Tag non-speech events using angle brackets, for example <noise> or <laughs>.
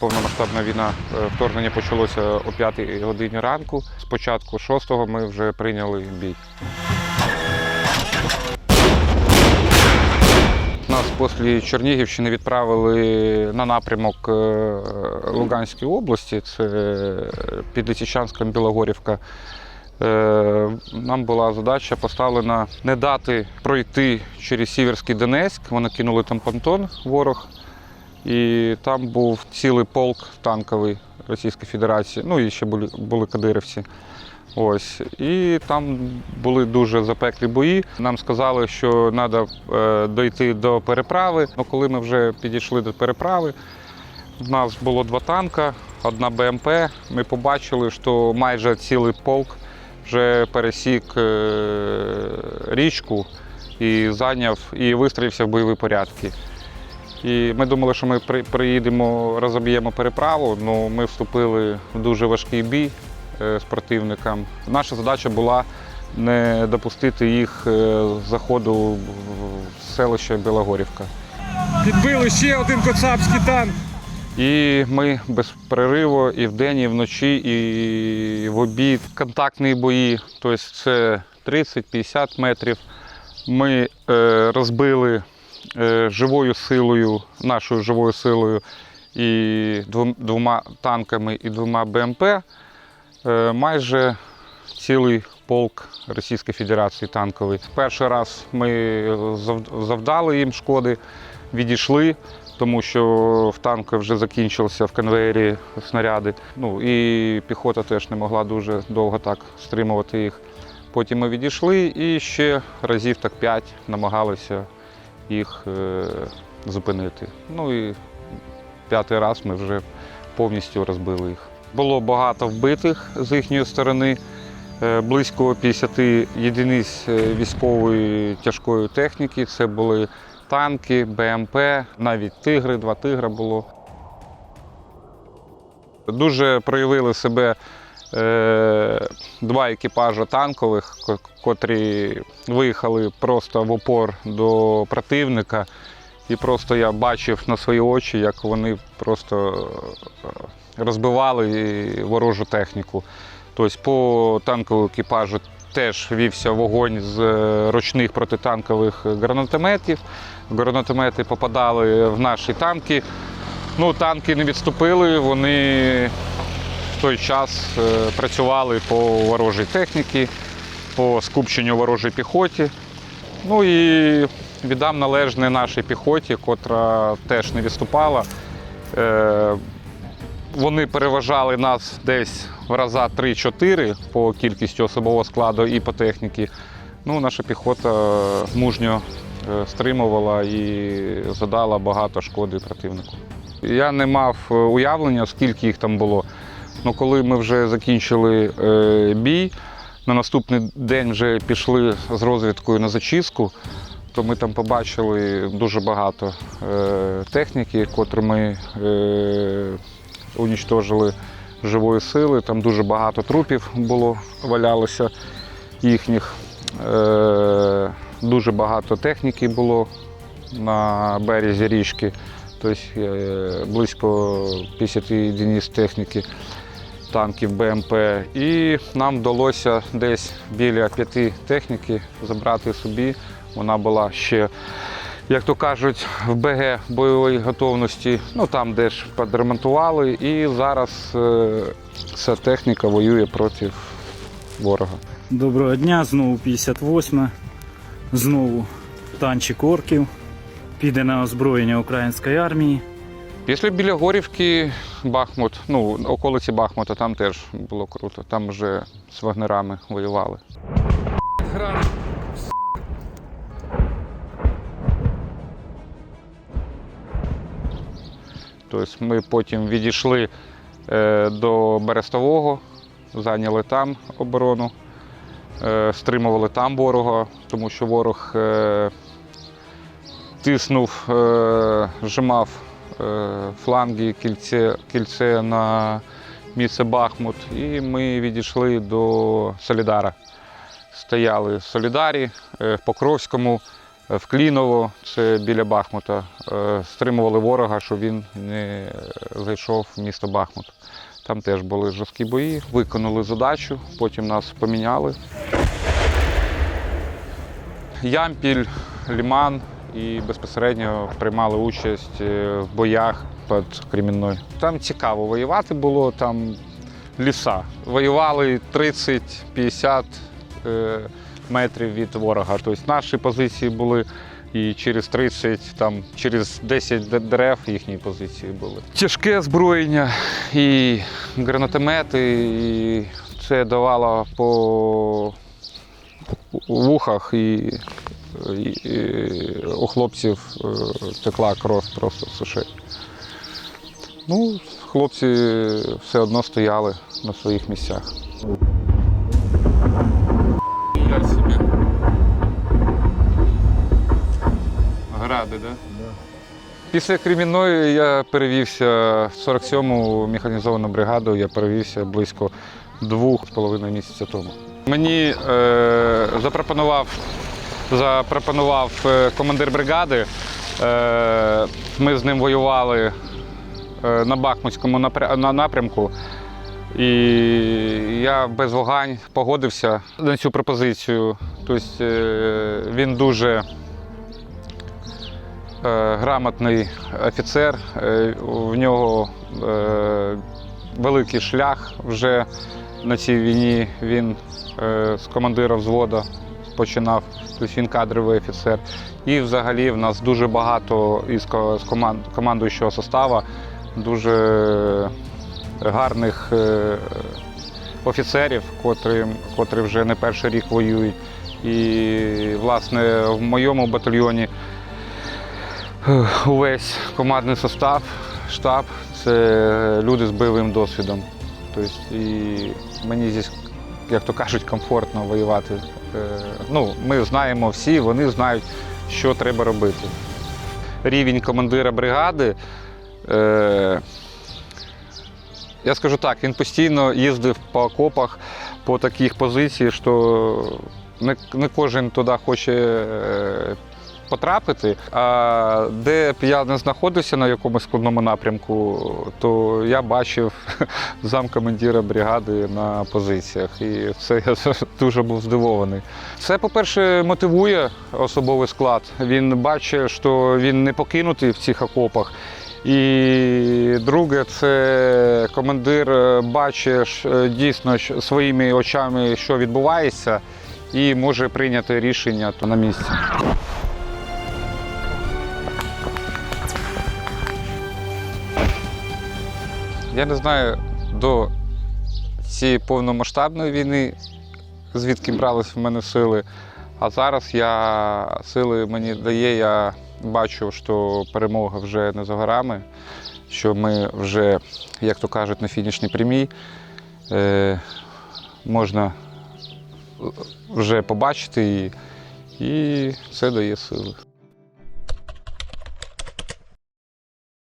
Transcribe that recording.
повномасштабна війна, е, вторгнення почалося о 5 годині ранку. Спочатку 6-го ми вже прийняли бій. Нас після Чернігівщини відправили на напрямок е, Луганської області, це Підлісічанська Білогорівка. Е, Нам була задача поставлена не дати пройти через Сіверський Донецьк. Вони кинули там понтон ворог. І там був цілий полк танковий Російської Федерації. Ну і ще були, були кадирівці. Ось. І там були дуже запеклі бої. Нам сказали, що треба е, дойти до переправи. Ну, коли ми вже підійшли до переправи, в нас було два танка, одна БМП. Ми побачили, що майже цілий полк вже пересік е, річку і зайняв і вистроївся в бойові порядки. І ми думали, що ми при- приїдемо, розоб'ємо переправу. Ну, ми вступили в дуже важкий бій е, з противником. Наша задача була не допустити їх е, заходу в селище Білогорівка. Підбили ще один коцапський танк. І ми без перериву і вдень, і вночі, і в обід. Контактні бої, тобто це 30-50 метрів. Ми е, розбили е, живою силою, нашою живою силою і двома танками і двома БМП е, майже цілий полк Російської Федерації танковий. Перший раз ми завдали їм шкоди, відійшли тому що в танку вже закінчилися в конвеєрі снаряди. Ну і піхота теж не могла дуже довго так стримувати їх. Потім ми відійшли і ще разів так п'ять намагалися їх е, зупинити. Ну і п'ятий раз ми вже повністю розбили їх. Було багато вбитих з їхньої сторони, е, близько 50 єдиниць е, військової тяжкої техніки. Це були танки, БМП, навіть тигри, два тигра було. Дуже проявили себе два екіпажі танкових, котрі виїхали просто в опор до противника. І просто я бачив на свої очі, як вони просто е, розбивали ворожу техніку. Тобто по танковому екіпажу теж вівся вогонь з е, ручних протитанкових гранатометів. Гранатомети попадали в наші танки. Ну, танки не відступили, вони той час е, працювали по ворожій техніці, по скупченню ворожій піхоті. Ну і віддам належне нашій піхоті, котра теж не відступала. Е, Вони переважали нас десь в раза 3-4 по кількості особового складу і по техніці. Ну, наша піхота мужньо е, стримувала і задала багато шкоди противнику. Я не мав уявлення, скільки їх там було. Ну, коли ми вже закінчили е, бій, на наступний день вже пішли з розвідкою на зачистку, то ми там побачили дуже багато е, техніки, котру ми е, унічтожили живої сили. Там дуже багато трупів було, валялося їхніх. Е, дуже багато техніки було на березі річки, тобто е, близько 50 одиниць техніки, танків БМП. І нам вдалося десь біля п'яти техніки забрати собі. Вона була ще, як то кажуть, в БГ бойової готовності, ну там де ж підремонтували. І зараз е, ця техніка воює проти ворога. Доброго дня, знову 58. Знову танчик орків. Піде на озброєння української армії. Після Білогорівки Бахмут, ну, околиці Бахмута, там теж було круто. Там вже з вагнерами воювали. Тобто ми потім відійшли е, до Берестового, зайняли там оборону, е, стримували там ворога, тому що ворог е, тиснув, зжимав фланги, кільце, кільце на місце Бахмут, і ми відійшли до Солідара. Стояли в Солідарі, е, в Покровському, в Кліново, це біля Бахмута. Е, Стримували ворога, щоб він не зайшов в місто Бахмут. Там теж були жорсткі бої, виконали задачу, потім нас поміняли. Ямпіль, Ліман і безпосередньо приймали участь е, в боях під Кремінною. Там цікаво воювати було, там ліса. Воювали 30-50 е, метрів від ворога. Тобто наші позиції були і через 30, там, через 10 дерев їхні позиції були. Тяжке озброєння і гранатомети, і це давало по вухах і, і, і у хлопців е, текла кров просто з ушей. Ну, хлопці все одно стояли на своїх місцях. Я собі. Гради, так? Да? Після Кремінної я перевівся в 47-му механізовану бригаду, я перевівся близько двох з половиною місяця тому. Мені е, запропонував, запропонував е, командир бригади. Е, ми з ним воювали е, на Бахмутському напрямку. І я без вагань погодився на цю пропозицію. Тобто е, він дуже грамотний офіцер, в нього великий шлях вже на цій війні. Він е, з командира взводу починав, тобто він кадровий офіцер. І взагалі в нас дуже багато із команд, командуючого составу, дуже гарних е, офіцерів, котрі, котрі вже не перший рік воюють. І, власне, в моєму батальйоні е, увесь командний состав, штаб це люди з бойовим досвідом. Тобто, і мені здесь, як то кажуть, комфортно воювати. Е, Ну, ми знаємо всі, вони знають, що треба робити. Рівень командира бригади. Е, я скажу так, він постійно їздив по окопах по таких позиціях, що не, кожен туди хоче е, потрапити. А де б я не знаходився на якомусь складному напрямку, то я бачив <laughs> замкомандира бригади на позиціях. І це я <laughs> дуже був здивований. Це, по-перше, мотивує особовий склад. Він бачить, що він не покинутий в цих окопах. І друге, це командир бачить е, дійсно своїми очами, що відбувається, і може прийняти рішення то на місці. Я не знаю до цієї повномасштабної війни, звідки брались в мене сили. А зараз я сили мені дає, я бачу, що перемога вже не за горами, що ми вже, як то кажуть, на фінішній прямій. Е, можна вже побачити її, і це дає сили.